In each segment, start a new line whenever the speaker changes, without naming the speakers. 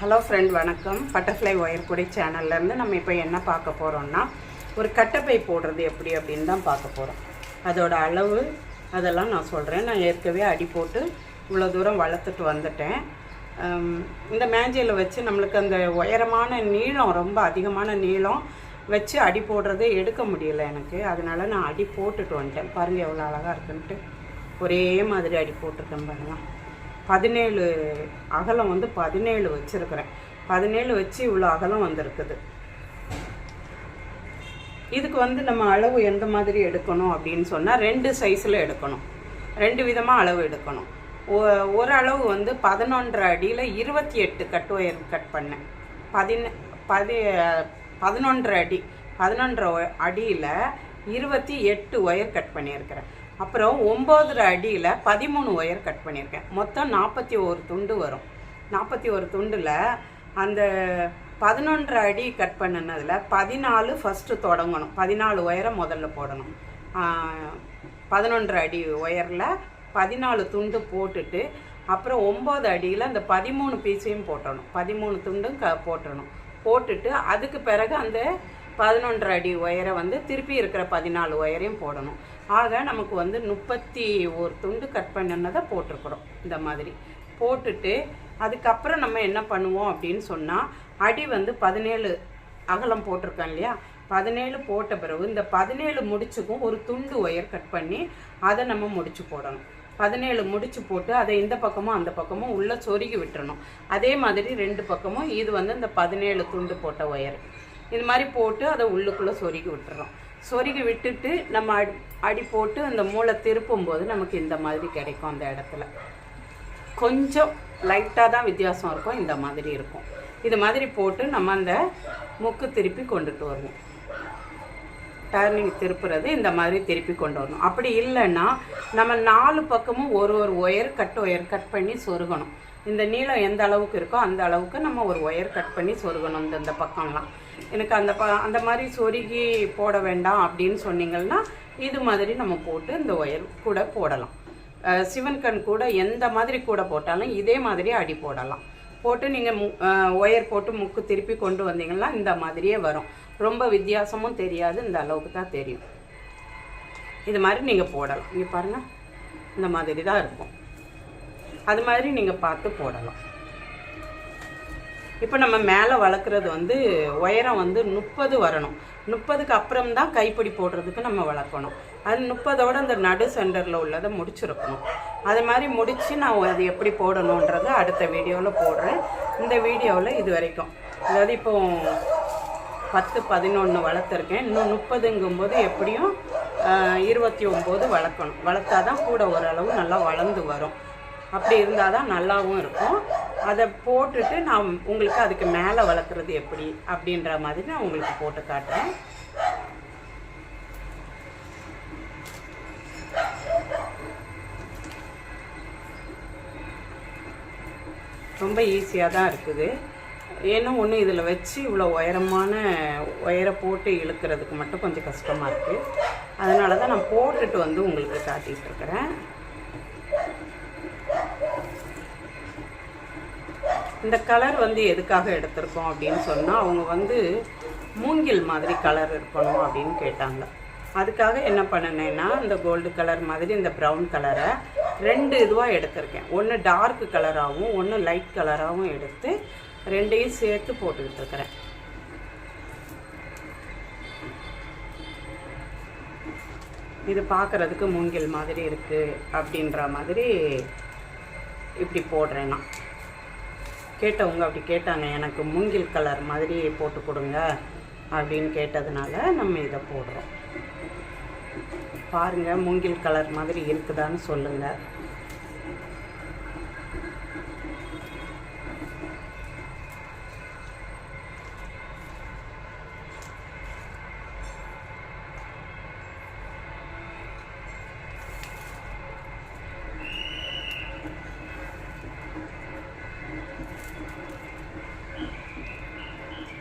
Hello friend வணக்கம். Butterfly wire குடை சேனல்லேருந்து நம்ம இப்போ என்ன பார்க்க போகிறோம்னா ஒரு கட்டப்பை போடுறது எப்படி அப்படின்னு தான் பார்க்க போகிறோம் அதோட அளவு அதெல்லாம் நான் சொல்கிறேன் நான் ஏற்கனவே அடி போட்டு இவ்வளோ தூரம் வளர்த்துட்டு வந்துட்டேன். இந்த மேஜையில் வச்சு நம்மளுக்கு அந்த உயரமான நீளம் ரொம்ப அதிகமான நீளம் வச்சு அடி போடுறதே எடுக்க முடியல எனக்கு. அதனால நான் அடி போட்டுட்டு வந்துட்டேன். பாருங்கள் எவ்வளோ அழகாக இருக்குன்ட்டு. ஒரே மாதிரி அடி போட்டிருக்கேன் பாருங்கள் பதினேழு அகலம் வந்து பதினேழு வச்சுருக்கிறேன். பதினேழு வச்சு இவ்வளோ அகலம் வந்திருக்குது. இதுக்கு வந்து நம்ம அளவு எந்த மாதிரி எடுக்கணும் அப்படின்னு சொன்னால் ரெண்டு சைஸில் எடுக்கணும். ரெண்டு விதமாக அளவு எடுக்கணும். ஒரு அளவு வந்து பதினொன்றரை அடியில் இருபத்தி எட்டு கட் ஒயர் கட் பண்ணேன். பதின பதி பதினொன்றரை அடி பதினொன்றரை அடியில் இருபத்தி எட்டு ஒயர் கட் பண்ணியிருக்கிறேன். அப்புறம் ஒம்போதரை அடியில் பதிமூணு ஒயர் கட் பண்ணியிருக்கேன். மொத்தம் நாற்பத்தி ஒரு துண்டு வரும். நாற்பத்தி ஒரு துண்டில் அந்த பதினொன்றரை அடி கட் பண்ணினதில் பதினாலு ஃபஸ்ட்டு தொடங்கணும். பதினாலு ஒயரை முதல்ல போடணும். பதினொன்றரை அடி ஒயரில் பதினாலு துண்டு போட்டுட்டு அப்புறம் ஒம்பது அடியில் அந்த பதிமூணு பீஸையும் போட்டணும். பதிமூணு துண்டும் க போட்டணும் போட்டுட்டு அதுக்கு பிறகு அந்த பதினொன்றரை அடி ஒயரை வந்து திருப்பி இருக்கிற பதினாலு ஒயரையும் போடணும். ஆக நமக்கு வந்து முப்பத்தி ஒரு துண்டு கட் பண்ணினதை போட்டிருக்கிறோம். இந்த மாதிரி. போட்டுட்டு அதுக்கப்புறம் நம்ம என்ன பண்ணுவோம் அப்படின்னு சொன்னால் அடி வந்து பதினேழு அகலம் போட்டிருக்கோம் இல்லையா? பதினேழு போட்ட பிறகு இந்த பதினேழு முடிச்சுக்கும் ஒரு துண்டு ஒயர் கட் பண்ணி அதை நம்ம முடிச்சு போடணும். பதினேழு முடிச்சு போட்டு அதை இந்த பக்கமும் அந்த பக்கமும் உள்ளே சொருகி விட்டுறணும். அதே மாதிரி ரெண்டு பக்கமும் இது வந்து இந்த பதினேழு துண்டு போட்ட ஒயர் இது மாதிரி போட்டு அதை உள்ளுக்குள்ளே சொருகி விட்டுறோம். சொருகி விட்டுட்டு நம்ம அடி அடி போட்டு அந்த மூளை திருப்பும் போது நமக்கு இந்த மாதிரி கிடைக்கும் அந்த இடத்துல. கொஞ்சம் லைட்டாக தான் வித்தியாசம் இருக்கும் இந்த மாதிரி இருக்கும். இது மாதிரி போட்டு நம்ம அந்த முக்கு திருப்பி கொண்டுட்டு வருவோம் டர்னிங் திருப்புறது இந்த மாதிரி திருப்பி கொண்டு வரணும். அப்படி இல்லைன்னா நம்ம நாலு பக்கமும் ஒரு ஒரு ஒயர் கட் ஒயர் கட் பண்ணி சொருகணும். இந்த நீளம் எந்த அளவுக்கு இருக்கோ அந்த அளவுக்கு நம்ம ஒரு ஒயர் கட் பண்ணி சொருகணும் இந்த இந்த பக்கம்லாம். எனக்கு அந்த ப அந்த மாதிரி சொருகி போட வேண்டாம் அப்படின்னு சொன்னீங்கன்னா இது மாதிரி நம்ம போட்டு இந்த ஒயர் கூட போடலாம். சிவன் கண் கூட எந்த மாதிரி கூட போட்டாலும் இதே மாதிரி அடி போடலாம். போட்டு நீங்கள் ஒயர் போட்டு முக்கு திருப்பி கொண்டு வந்தீங்கன்னா இந்த மாதிரியே வரும். ரொம்ப வித்தியாசமும் தெரியாது இந்த அளவுக்கு தான் தெரியும். இது மாதிரி நீங்கள் போடலாம். இங்கே பாருங்கள் இந்த மாதிரி தான் இருக்கும். அது மாதிரி நீங்கள் பார்த்து போடலாம். இப்போ நம்ம மேலே வளர்க்குறது வந்து உயரம் வந்து முப்பது வரணும். முப்பதுக்கு அப்புறம் தான் கைப்பிடி போடுறதுக்கு நம்ம வளர்க்கணும். அது முப்பதோட அந்த நடு சென்டரில் உள்ளதை முடிச்சிருக்கணும். அது மாதிரி முடித்து நான் அது எப்படி போடணுன்றதை அடுத்த வீடியோவில் போடுறேன். இந்த வீடியோவில் இது வரைக்கும். அதாவது இப்போ பத்து பதினொன்று வளர்த்துருக்கேன். இன்னும் முப்பதுங்கும்போது எப்படியும் இருபத்தி ஒம்பது வளர்க்கணும். வளர்த்தா தான் கூட ஓரளவு நல்லா வளர்ந்து வரும். அப்படி இருந்தால் தான் நல்லாவும் இருக்கும். அதை போட்டுட்டு நான் உங்களுக்கு அதுக்கு மேலே வளர்க்குறது எப்படி அப்படின்ற மாதிரி நான் உங்களுக்கு போட்டு காட்டுறேன். ரொம்ப ஈஸியாக தான் இருக்குது. ஏன்னா ஒன்று இதில் வச்சு இவ்வளோ உயரமான உயர போட்டு இழுக்கிறதுக்கு மட்டும் கொஞ்சம் கஷ்டமாக இருக்குது அதனால தான் நான் போட்டுட்டு வந்து உங்களுக்கு காட்டிகிட்டு இருக்கிறேன். இந்த கலர் வந்து எதுக்காக எடுத்திருக்கோம் அப்படின்னு சொன்னால் அவங்க வந்து மூங்கில் மாதிரி கலர் இருக்கணும் அப்படின்னு கேட்டாங்க. அதுக்காக என்ன பண்ணினேன்னா இந்த கோல்டு கலர் மாதிரி இந்த ப்ரௌன் கலரை ரெண்டு இதுவாக எடுத்திருக்கேன். ஒன்று டார்க் கலராகவும் ஒன்று லைட் கலராகவும் எடுத்து ரெண்டையும் சேர்த்து போட்டுக்கிட்டு இருக்கிறேன். இது பார்க்குறதுக்கு மூங்கில் மாதிரி இருக்குது அப்படின்ற மாதிரி இப்படி போடுறேன் நான். கேட்டவங்க அப்படி கேட்டாங்க எனக்கு மூங்கில் கலர் மாதிரி போட்டு கொடுங்க அப்படின்னு கேட்டதுனால நம்ம இதை போடுறோம். பாருங்கள் மூங்கில் கலர் மாதிரி இருக்குதான்னு சொல்லுங்கள்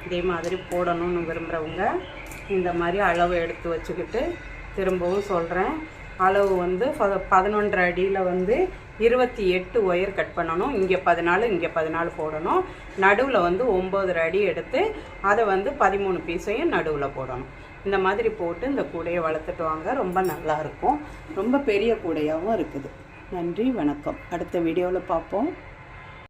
இதே மாதிரி போடணும்னு விரும்புகிறவங்க இந்த மாதிரி அளவு எடுத்து வச்சுக்கிட்டு திரும்பவும் சொல்கிறேன் அளவு வந்து ப- பதினொன்றரை அடியில் வந்து இருபத்தி எட்டு ஒயர் கட் பண்ணணும். இங்கே பதினாலு இங்கே பதினாலு போடணும். நடுவில் வந்து ஒம்பது அடி எடுத்து அதை வந்து பதிமூணு பீஸையும் நடுவில் போடணும். இந்த மாதிரி போட்டு இந்த கூடையை வளர்த்துட்டு வாங்க. ரொம்ப நல்லாயிருக்கும் ரொம்ப பெரிய கூடையாகவும் இருக்குது. நன்றி வணக்கம். அடுத்த வீடியோவில் பார்ப்போம்.